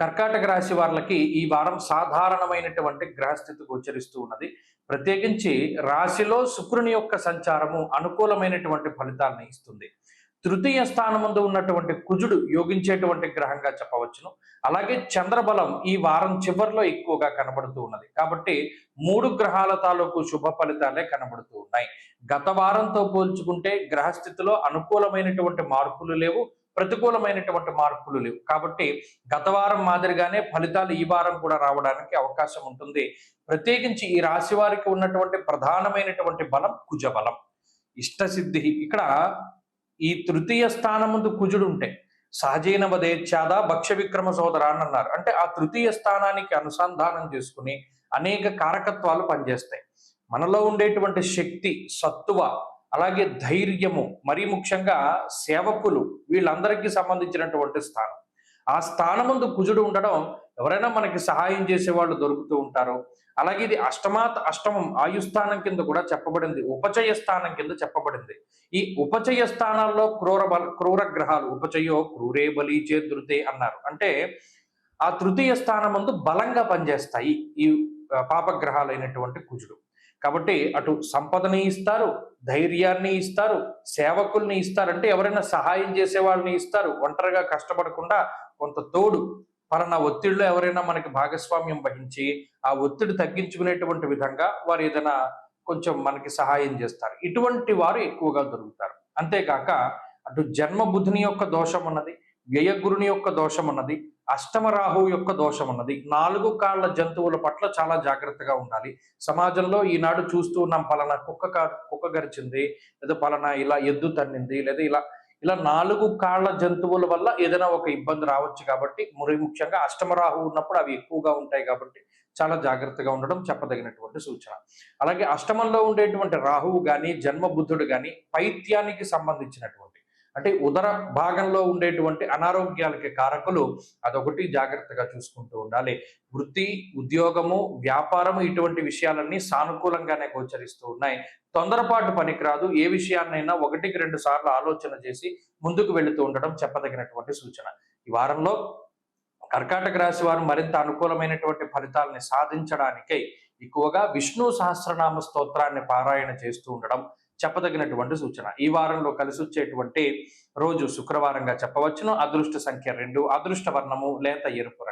కర్కాటక రాశి వాళ్ళకి ఈ వారం సాధారణమైనటువంటి గ్రహస్థితి గోచరిస్తూ ఉన్నది. ప్రత్యేకించి రాశిలో శుక్రుని యొక్క సంచారము అనుకూలమైనటువంటి ఫలితాలను ఇస్తుంది. తృతీయ స్థానముందు ఉన్నటువంటి కుజుడు యోగించేటువంటి గ్రహంగా చెప్పవచ్చును. అలాగే చంద్రబలం ఈ వారం చివరిలో ఎక్కువగా కనబడుతూ ఉన్నది. కాబట్టి మూడు గ్రహాల తాలూకు శుభ ఫలితాలే కనబడుతూ ఉన్నాయి. గత వారంతో పోల్చుకుంటే గ్రహస్థితిలో అనుకూలమైనటువంటి మార్పులు లేవు. ప్రతికూలమైనటువంటి మార్పులు లేవు. కాబట్టి గత వారం మాదిరిగానే ఫలితాలు ఈ వారం కూడా రావడానికి అవకాశం ఉంటుంది. ప్రత్యేకించి ఈ రాశి వారికి ఉన్నటువంటి ప్రధానమైనటువంటి బలం కుజ బలం ఇష్టసిద్ధి. ఇక్కడ ఈ తృతీయ స్థానం ముందు కుజుడు ఉంటే సహజీన వదేచ్ఛాద భక్ష్య విక్రమ సోదర అని అన్నారు. అంటే ఆ తృతీయ స్థానానికి అనుసంధానం చేసుకుని అనేక కారకత్వాలు పనిచేస్తాయి. మనలో ఉండేటువంటి శక్తి సత్తువ అలాగే ధైర్యము మరీ ముఖ్యంగా సేవకులు వీళ్ళందరికీ సంబంధించినటువంటి స్థానం. ఆ స్థానముందు కుజుడు ఉండడం ఎవరైనా మనకి సహాయం చేసే వాళ్ళు దొరుకుతూ ఉంటారు. అలాగే ఇది అష్టమాత్ అష్టమం ఆయుస్థానం కింద కూడా చెప్పబడింది ఉపచయ స్థానం కింద చెప్పబడింది. ఈ ఉపచయ స్థానాల్లో క్రూర బల క్రూర గ్రహాలు ఉపచయో క్రూరే బలి చేదృతే అన్నారు. అంటే ఆ తృతీయ స్థానం ముందు బలంగా పనిచేస్తాయి ఈ పాపగ్రహాలైనటువంటి కుజుడు. కాబట్టి అటు సంపదని ఇస్తారు ధైర్యాన్ని ఇస్తారు సేవకుల్ని ఇస్తారు. అంటే ఎవరైనా సహాయం చేసే వాళ్ళని ఇస్తారు. ఒంటరిగా కష్టపడకుండా కొంత తోడు పలానా ఒత్తిడిలో ఎవరైనా మనకి భాగస్వామ్యం వహించి ఆ ఒత్తిడి తగ్గించుకునేటువంటి విధంగా వారు ఏదైనా కొంచెం మనకి సహాయం చేస్తారు. ఇటువంటి వారు ఎక్కువగా దొరుకుతారు. అంతేకాక అటు జన్మబుధుని యొక్క దోషం ఉన్నది వ్యయగురుని యొక్క దోషం ఉన్నది అష్టమ యొక్క దోషం అన్నది నాలుగు కాళ్ళ జంతువుల పట్ల చాలా జాగ్రత్తగా ఉండాలి. సమాజంలో ఈనాడు చూస్తూ ఉన్నాం పలానా కుక్క కుక్క గరిచింది లేదా పలానా ఇలా ఎద్దు తన్నింది లేదా ఇలా ఇలా నాలుగు కాళ్ళ జంతువుల వల్ల ఏదైనా ఒక ఇబ్బంది రావచ్చు కాబట్టి మరి ముఖ్యంగా అష్టమ ఉన్నప్పుడు అవి ఎక్కువగా ఉంటాయి కాబట్టి చాలా జాగ్రత్తగా ఉండడం చెప్పదగినటువంటి సూచన. అలాగే అష్టమంలో ఉండేటువంటి రాహువు కానీ జన్మ బుద్ధుడు కానీ పైత్యానికి సంబంధించినటువంటి అంటే ఉదర భాగంలో ఉండేటువంటి అనారోగ్యాలకి కారకులు అదొకటి జాగ్రత్తగా చూసుకుంటూ ఉండాలి. వృత్తి ఉద్యోగము వ్యాపారము ఇటువంటి విషయాలన్నీ సానుకూలంగానే గోచరిస్తూ ఉన్నాయి. తొందరపాటు పనికిరాదు. ఏ విషయాన్నైనా ఒకటికి రెండు సార్లు ఆలోచన చేసి ముందుకు వెళుతూ ఉండడం చెప్పదగినటువంటి సూచన. ఈ వారంలో కర్కాటక రాశి వారు మరింత అనుకూలమైనటువంటి ఫలితాలని సాధించడానికై ఎక్కువగా విష్ణు సహస్రనామ స్తోత్రాన్ని పారాయణ చేస్తూ ఉండడం చెప్పదగినటువంటి సూచన. ఈ వారంలో కలిసి వచ్చేటువంటి రోజు శుక్రవారంగా చెప్పవచ్చును. అదృష్ట సంఖ్య రెండు అదృష్ట వర్ణము లేత ఎరుపు